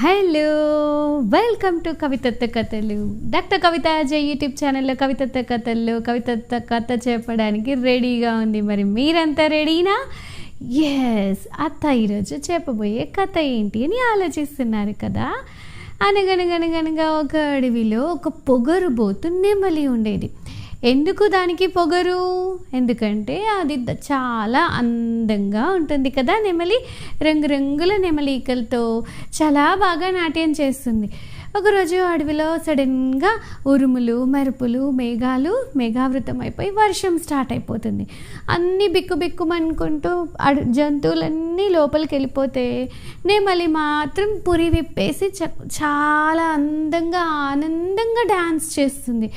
Hello welcome to కవితత్వ కథలు. Doctor కవిత Ajay YouTube ఛానల్లో కవితత్వ కథల్లో కవితత్వ కథ చెప్పడానికి రెడీగా ఉంది. మరి మీరంతా రెడీనా? ఎస్ అత్త ఈరోజు చెప్పబోయే కథ ఏంటి అని ఆలోచిస్తున్నారు కదా. అనగనగనగనగా ఒక అడవిలో ఒక పొగరుబోతు నెమలి ఉండేది. ఎందుకు దానికి పొగరు? ఎందుకంటే అది చాలా అందంగా ఉంటుంది కదా నెమలి. రంగురంగుల నెమలికలతో చాలా బాగా నాట్యం చేస్తుంది. ఒకరోజు అడవిలో సడన్గా ఉరుములు మెరుపులు మేఘాలు మేఘావృతం అయిపోయి వర్షం స్టార్ట్ అయిపోతుంది. అన్నీ బిక్కు బిక్కుమనుకుంటూ అడు జంతువులన్నీ లోపలికి వెళ్ళిపోతే మళ్ళీ మాత్రం పురి విప్పేసి చ- చాలా అందంగా ఆనందంగా డ్యాన్స్ చేస్తుంది.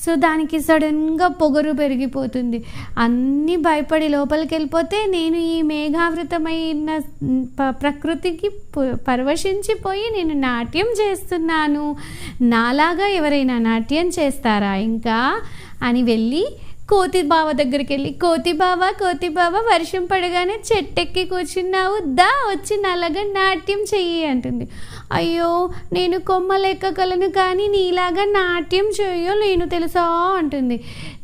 సో దానికి సడన్గా పొగరు పెరిగిపోతుంది. అన్నీ భయపడి లోపలికి వెళ్ళిపోతే నేను ఈ మేఘావృతమైన ప- ప్రకృతికి పరవశించిపోయి నేను నాట్యం చేస్తున్నాను నాలాగా ఎవరైనా నాట్యం చేస్తారా ఇంకా? అని వెళ్ళి కోతి బావ దగ్గరికి వెళ్ళి కోతి బావ కోతి బావ వర్షం పడగానే చెట్టెక్కి కూర్చున్నావు దా వచ్చి నల్లగా నాట్యం చెయ్యి అంటుంది. అయ్యో నేను కొమ్మలెక్కగలను కానీ నీలాగా నాట్యం చేయలేను తెలుసా అంటుంది.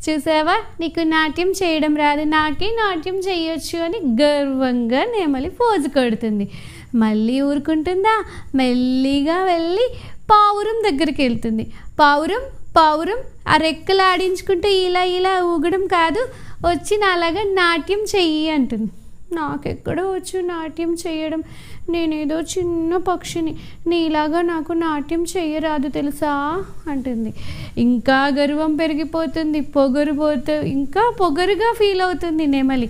చూసావా? నీకు నాట్యం చేయడం రాదు నాకే నాట్యం చేయొచ్చు అని గర్వంగా నెమలి పోజు కొడుతుంది. మళ్ళీ ఊరుకుంటుందా? మెల్లిగా వెళ్ళి పావురం దగ్గరికి వెళ్తుంది. పావురం పావురం ఆ రెక్కలు ఆడించుకుంటూ ఇలా ఇలా ఊగడం కాదు. వచ్చి నాలాగా నాట్యం చెయ్యి అంటుంది. నాకెక్కడో వచ్చు నాట్యం చేయడం నేనేదో చిన్న పక్షిని. నీలాగా నాకు నాట్యం చేయరాదు తెలుసా? అంటుంది. ఇంకా గర్వం పెరిగిపోతుంది. పొగరు పోతూ ఇంకా పొగరుగా ఫీల్ అవుతుంది నెమలి.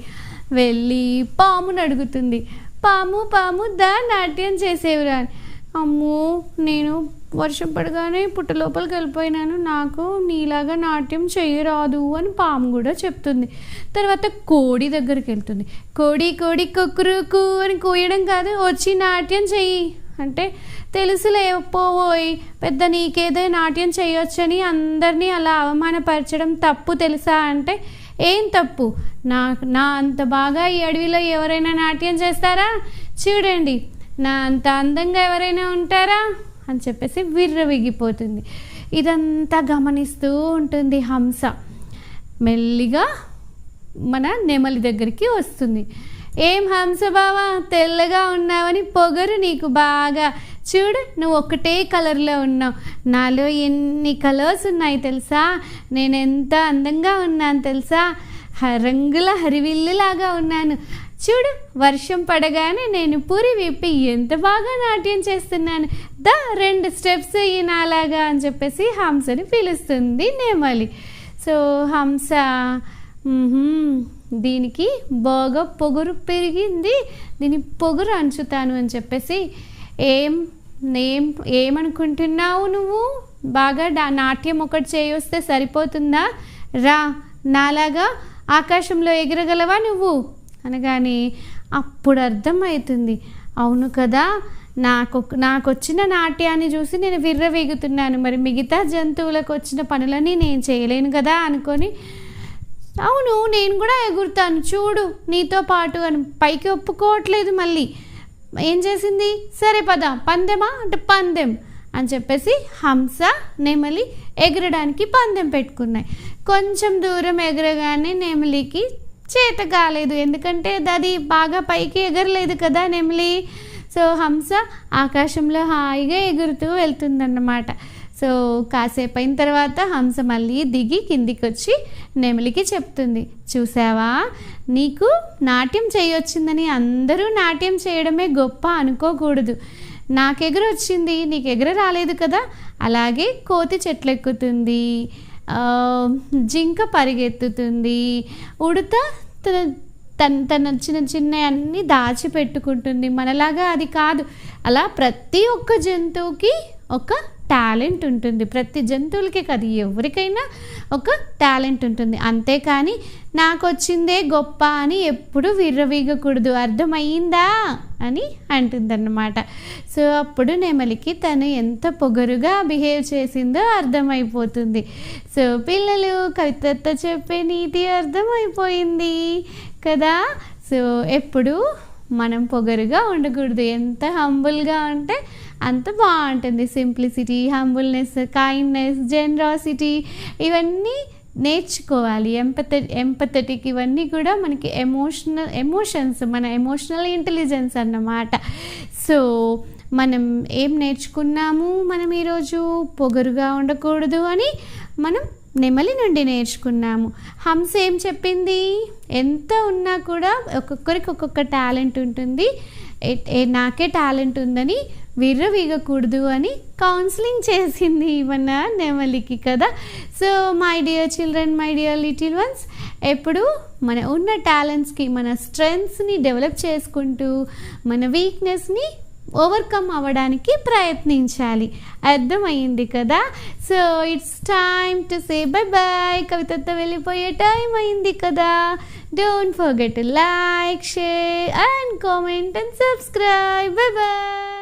వెళ్ళి పామును అడుగుతుంది. పాము పాము దా నాట్యం చేసేవిరా అమ్మో నేను వర్షం పడగానే పుట్ట లోపలికి వెళ్ళిపోయినాను. నాకు నీలాగా నాట్యం చేయరాదు అని పాము కూడా చెప్తుంది. తర్వాత కోడి దగ్గరికి వెళ్తుంది. కోడి కోడి కుక్కురుకు అని కోయడం కాదు వచ్చి నాట్యం చెయ్యి. అంటే తెలుసులే పోవోయ్ పెద్ద నీకేదో నాట్యం చేయొచ్చని అందరినీ అలా అవమానపరచడం తప్పు తెలుసా? అంటే ఏం తప్పు? నా నా అంత బాగా ఈ అడవిలో ఎవరైనా నాట్యం చేస్తారా? చూడండి నా అంత అందంగా ఎవరైనా ఉంటారా? అని చెప్పేసి విర్రవిగిపోతుంది. ఇదంతా గమనిస్తూ ఉంటుంది హంస. మెల్లిగా మన నెమలి దగ్గరికి వస్తుంది. ఏం హంస బావా తెల్లగా ఉన్నావని పొగరు నీకు బాగా. చూడు నువ్వు ఒకటే కలర్లో ఉన్నావు. నాలో ఎన్ని కలర్స్ ఉన్నాయి తెలుసా? నేను ఎంత అందంగా ఉన్నాను తెలుసా? రంగుల హరివిల్లులాగా ఉన్నాను. చూడు వర్షం పడగానే నేను పూరి విప్పి ఎంత బాగా నాట్యం చేస్తున్నాను. దా రెండు స్టెప్స్ అయ్యి నాలాగా అని చెప్పేసి హంసని పిలుస్తుంది నేమలి. సో హంస దీనికి బాగా పొగరు పెరిగింది. దీని పొగరు అంచుతాను అని చెప్పేసి ఏం నేమ్ ఏమనుకుంటున్నావు నువ్వు? బాగా డా- నాట్యం ఒకటి చేయొస్తే సరిపోతుందా? రా నాలాగా ఆకాశంలో ఎగరగలవా నువ్వు? అనగానే అప్పుడు అర్థమవుతుంది అవును కదా నాకు నాకు వచ్చిన నాట్యాన్ని చూసి నేను విర్రవీగుతున్నాను. మరి మిగతా జంతువులకు వచ్చిన పనులని నేను చేయలేను కదా అనుకొని అవును నేను కూడా ఎగురుతాను. చూడు నీతో పాటు అని పైకి ఒప్పుకోవట్లేదు మళ్ళీ. ఏం చేసింది? సరే పద పందెమా? అంటే పందెం అని చెప్పేసి హంస నెమలి ఎగరడానికి పందెం పెట్టుకున్నాయి. కొంచెం దూరం ఎగరగానే నెమలికి చేత కాలేదు ఎందుకంటే అది బాగా పైకి ఎగరలేదు కదా నెమలి. సో హంస ఆకాశంలో హాయిగా ఎగురుతూ వెళ్తుందన్నమాట. సో కాసేపు అయిన తర్వాత హంస మళ్ళీ దిగి కిందికి వచ్చి నెమలికి చెప్తుంది. చూసావా? నీకు నాట్యం చేయొచ్చిందని అందరూ నాట్యం చేయడమే గొప్ప అనుకోకూడదు. నాకు ఎగురు వచ్చింది నీకు ఎగురు రాలేదు కదా? అలాగే కోతి చెట్లు ఎక్కుతుంది జింక పరిగెత్తుతుంది. ఉడత తన తన తన చిన్న చిన్న అన్నీ దాచిపెట్టుకుంటుంది. మనలాగా అది కాదు. అలా ప్రతి ఒక్క జంతువుకి ఒక టాలెంట్ ఉంటుంది. ప్రతి జంతువులకి కాదు ఎవరికైనా ఒక టాలెంట్ ఉంటుంది. అంతేకాని నాకు వచ్చిందే గొప్ప అని ఎప్పుడు విర్రవీగకూడదు. అర్థమయ్యిందా అని అంటుందన్నమాట. సో అప్పుడు నెమలికి తను ఎంత పొగరుగా బిహేవ్ చేసిందో అర్థమైపోతుంది. సో పిల్లలు కవితతో చెప్పే నీతి అర్థమైపోయింది కదా? సో ఎప్పుడు మనం పొగరుగా ఉండకూడదు. ఎంత హంబుల్గా ఉంటే అంత బాగుంటుంది. సింప్లిసిటీ హంబుల్నెస్ కైండ్నెస్ జెనరాసిటీ ఇవన్నీ నేర్చుకోవాలి. ఎంపథ ఎంపథెటిక్ ఇవన్నీ కూడా మనకి ఎమోషనల్ ఎమోషన్స్ మన ఎమోషనల్ ఇంటెలిజెన్స్ అన్నమాట. సో మనం ఏం నేర్చుకున్నాము? మనం ఈరోజు పొగరుగా ఉండకూడదు అని మనం నెమలి నుండి నేర్చుకున్నాము. హంస ఏం చెప్పింది? ఎంత ఉన్నా కూడా ఒక్కొక్కరికి ఒక్కొక్క టాలెంట్ ఉంటుంది. నాకే టాలెంట్ ఉందని విర్రవీగకూడదు అని కౌన్సిలింగ్ చేసింది మన నెమలికి కదా. So my dear children my dear little ones ఎప్పుడు మన ఉన్న టాలెంట్స్కి మన స్ట్రెంగ్స్ని డెవలప్ చేసుకుంటూ మన వీక్నెస్ని ఓవర్కమ్ అవ్వడానికి ప్రయత్నించాలి. అర్థమైంది కదా? So it's time to say bye bye కవితతో వెళ్ళిపోయే టైం అయింది కదా? Don't forget like share and comment and subscribe bye bye